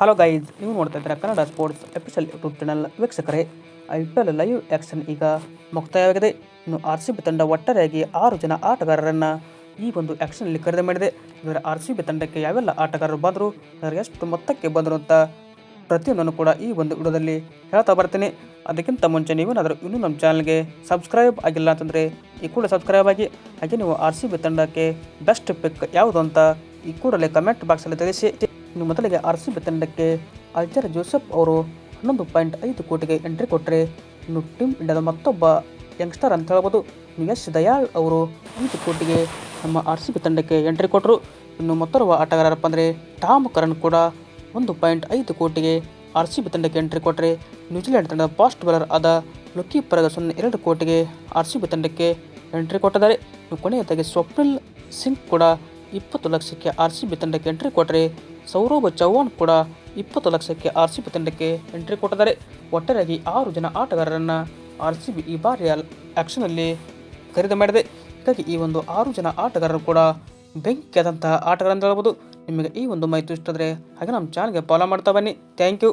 Hello guys ನೀವು ನೋಡ್ತಾ ಇದ್ದೀರಾ ಕನ್ನಡ ಸ್ಪೋರ್ಟ್ಸ್ ಎಪಿಸಲ್ ಯೂಟ್ಯೂಬ್ ಚಾನಲ್ ವೀಕ್ಷಕರೇ I P L live auction ಈಗ ಮುಕ್ತಾಯವಾಗಿದೆ. ಇನ್ನು ಆರ್ ಸಿ ಬಿ ತಂಡ ಒಟ್ಟಾರೆಯಾಗಿ ಆರು ಜನ ಆಟಗಾರರನ್ನು ಈ ಒಂದು ಆ್ಯಕ್ಷನಲ್ಲಿ ಖರೀದಿ ಮಾಡಿದೆ. ಇದರ ಆರ್ ಸಿ ಬಿ ತಂಡಕ್ಕೆ ಯಾವೆಲ್ಲ ಆಟಗಾರರು ಬಂದರು ಅದರ ಎಷ್ಟು ಮೊತ್ತಕ್ಕೆ ಬಂದರು ಅಂತ ಪ್ರತಿಯೊಂದನ್ನು ಕೂಡ ಈ ಒಂದು ವಿಡಿಯೋದಲ್ಲಿ ಹೇಳ್ತಾ ಬರ್ತೀನಿ. ಅದಕ್ಕಿಂತ ಮುಂಚೆ ನೀವೇನಾದರೂ ಇನ್ನೂ ನಮ್ಮ ಚಾನಲ್ಗೆ ಸಬ್ಸ್ಕ್ರೈಬ್ ಆಗಿಲ್ಲ ಅಂತಂದರೆ ಈ ಕೂಡ ಸಬ್ಸ್ಕ್ರೈಬ್ ಆಗಿ, ಹಾಗೆ ನೀವು ಆರ್ ಸಿ ಬಿ ತಂಡಕ್ಕೆ ಬೆಸ್ಟ್ ಪಿಕ್ ಯಾವುದು ಅಂತ ಈ ಕೂಡಲೇ ಕಮೆಂಟ್ ಬಾಕ್ಸಲ್ಲಿ ತಿಳಿಸಿ. ಇನ್ನು ಮೊದಲಿಗೆ ಆರ್ ಸಿ ಬಿ ತಂಡಕ್ಕೆ ಅಲ್ಜರ್ ಜೋಸೆಫ್ ಅವರು ಹನ್ನೊಂದು ಪಾಯಿಂಟ್ ಐದು ಕೋಟಿಗೆ ಎಂಟ್ರಿ ಕೊಟ್ಟರೆ ಇನ್ನು ಟೀಮ್ ಇಂಡಿಯಾದ ಮತ್ತೊಬ್ಬ ಯಂಗ್ಸ್ಟರ್ ಅಂತ ಹೇಳ್ಬೋದು. ಯಶ್ ದಯಾಳ್ ಅವರು ಐದು ಕೋಟಿಗೆ ನಮ್ಮ ಆರ್ ಸಿ ಬಿ ತಂಡಕ್ಕೆ ಎಂಟ್ರಿ ಕೊಟ್ಟರು ಇನ್ನು ಮತ್ತೊಬ್ಬ ಆಟಗಾರರಪ್ಪ ಅಂದರೆ ಟಾಮ್ ಕರಣ್ ಕೂಡ ಒಂದು ಪಾಯಿಂಟ್ ಐದು ಕೋಟಿಗೆ ಆರ್ ಸಿ ಬಿ ತಂಡಕ್ಕೆ ಎಂಟ್ರಿ ಕೊಟ್ಟರೆ ನ್ಯೂಜಿಲೆಂಡ್ ತಂಡದ ಫಾಸ್ಟ್ ಬೌಲರ್ ಆದ ಲುಕಿ ಪರಗ ಸೊನ್ನೆ ಎರಡು ಕೋಟಿಗೆ ಆರ್ ಸಿ ಬಿ ತಂಡಕ್ಕೆ ಎಂಟ್ರಿ ಕೊಟ್ಟಿದ್ದಾರೆ. ಕೊನೆಯದಾಗಿ ಸ್ವಪ್ನಿಲ್ ಸಿಂಗ್ ಕೂಡ ಇಪ್ಪತ್ತು ಲಕ್ಷಕ್ಕೆ ಆರ್ ಸಿ ಬಿ ತಂಡಕ್ಕೆ ಎಂಟ್ರಿ ಕೊಟ್ಟರೆ ಸೌರಭ್ ಚೌಹಾಣ್ ಕೂಡ ಇಪ್ಪತ್ತು ಲಕ್ಷಕ್ಕೆ ಆರ್ ಸಿ ಬಿ ತಂಡಕ್ಕೆ ಎಂಟ್ರಿ ಕೊಟ್ಟಿದ್ದಾರೆ. ಒಟ್ಟಾರೆಯಾಗಿ ಆರು ಜನ ಆಟಗಾರರನ್ನು ಆರ್ ಸಿ ಬಿ ಈ ಬಾರಿಯ ಆ್ಯಕ್ಷನಲ್ಲಿ ಖರೀದಿ ಮಾಡಿದೆ. ಹೀಗಾಗಿ ಈ ಒಂದು ಆರು ಜನ ಆಟಗಾರರು ಕೂಡ ಬೆಂಕಿಯಾದಂತಹ ಆಟಗಾರ ಅಂತ ಹೇಳ್ಬೋದು. ನಿಮಗೆ ಈ ಒಂದು ಮಾಹಿತಿ ಇಷ್ಟ ಆದರೆ ಹಾಗೆ ನಮ್ಮ ಚಾನಲ್ಗೆ ಫಾಲೋ ಮಾಡ್ತಾ ಬನ್ನಿ. Thank you